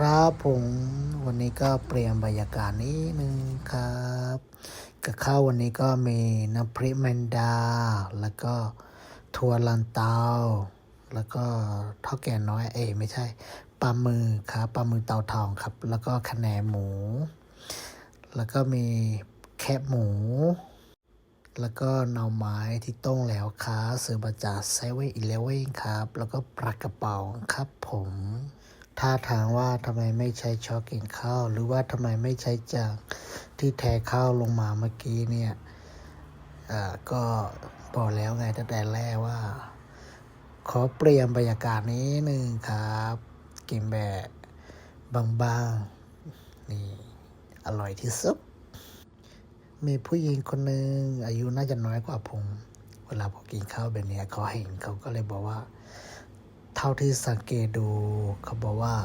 ครับผมวันนี้ก็เปลี่ยนบรรยากาศนิดนึงครับกับข้าววันนี้ก็มีน้ำพริกแมนดา แล้วก็ถั่วลันเตา แล้วก็ท่าแก่น้อยเอไม่ใช่ปลาหมือครับปลาหมือเตาทองครับ แล้วก็คะแนนหมู แล้วก็มีแคบหมู แล้วก็หน่อไม้ที่ต้มแล้วครับซื้อมาจากเซเว่นอีเลเว่นครับ แล้วก็ปลากระเป๋าครับผม ถ้าถามว่าทำไมไม่ใช้ช้อนกินข้าว หรือว่าทำไมไม่ใช้จานที่แทข้าวลงมาเมื่อกี้เนี่ยก็บอกแล้วไงตั้งแต่แรกว่า ขอเปลี่ยนบรรยากาศนี้หนึ่งครับ กินแบบบางๆ นี่ อร่อยที่สุด มีผู้หญิงคนหนึ่งอายุน่าจะน้อยกว่าผม เวลาผมกินข้าวแบบนี้เขาเห็นเขาก็เลยบอกว่า ท่าที่สังเกตดูเขาบอกว่า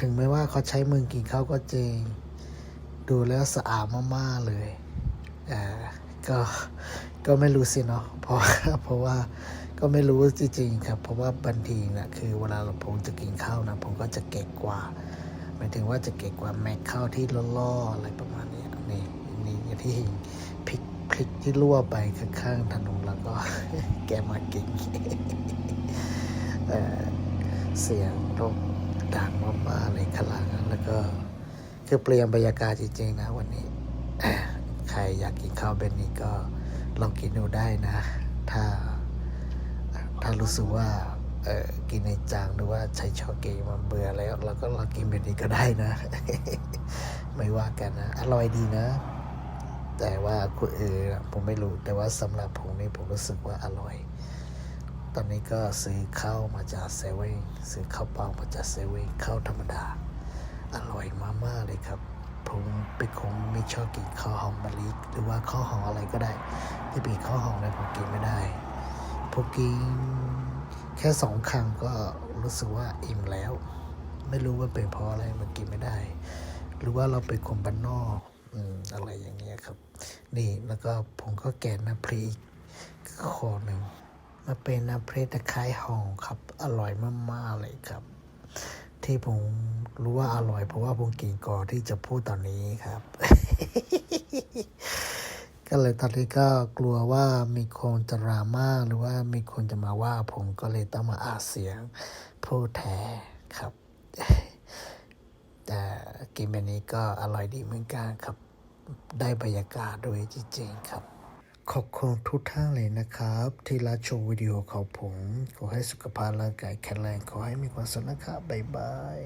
ถึงแม้ว่าเขาใช้มือกินข้าวก็จริง ดูแล้วสะอาดมากๆเลยอ่าก็ก็ไม่รู้สิเนาะเพราะเพราะว่าก็ไม่รู้จริงๆครับ เพราะว่าบางทีนะคือเวลาเราผมจะกินข้าวนะผมก็จะเก่งกว่าหมายถึงว่าจะเก่งกว่าแม็กข้าวที่ล่อๆอะไรประมาณนี้นี่นี่อย่างที่เห็นพริกพริกที่รั่วไปข้างๆถนนแล้วก็แกมากิน เสียงรถดังมากๆเลยขางหลังแล้วก็คือเปลี่ยนบรรยากาศจริงๆนะวันนี้ใครอยากกินข้าวแบบนี้ก็ลองกินดูได้นะ ถ้าถ้ารู้สึกว่าเออกินในจางหรือว่าใช้ช้อเกมันเบื่อแล้วเราก็ลองกินแบบนี้ก็ได้นะ ไม่ว่ากันนะ อร่อยดีนะ แต่ว่าคนอื่นอผมไม่รู้แต่ว่าสำหรับผมนี่ผมรู้สึกว่าอร่อย ตอนนี้ก็ซื้อข้าวมาจากเซเว่นซื้อข้าวเปล่ามาจากเซเว่นข้าวธรรมดา อร่อยมากๆเลยครับผมเป็นคนไม่ชอบกินข้าวหอมมะลิหรือว่าข้าวหอมอะไรก็ได้ที่เป็นข้าวหอมอะไรผมกินไม่ได้ผมกินแค่สองคำก็รู้สึกว่าอิ่มแล้ว ไม่รู้ว่าเป็นเพราะอะไรมันกินไม่ได้ หรือว่าเราเป็นคนบ้านนอกอืมอะไรอย่างเงี้ยครับ นี่แล้วก็ผมก็แกะน้ำพริกคอหนึ่ง มาเป็นน้ำพริกตะไคร้หอมครับ อร่อยมากๆเลยครับ ที่ผมรู้ว่าอร่อย เพราะว่าผมกินก่อนที่จะพูดตอนนี้ครับ ก็เลยตอนนี้ก็กลัวว่ามีคนจะรามาหรือว่ามีคนจะมาว่าผมก็เลยต้องมาอาเสียงพูดแท้ครับ แต่กินแบบนี้ก็อร่อยดีเหมือนกันครับ ได้บรรยากาศด้วยจริงๆครับ ขอบคุณทุกท่านเลยนะครับ ที่รับชมวิดีโอของผม ขอให้สุขภาพร่างกายแข็งแรง ขอให้มีความสุขนะครับ บ๊ายบาย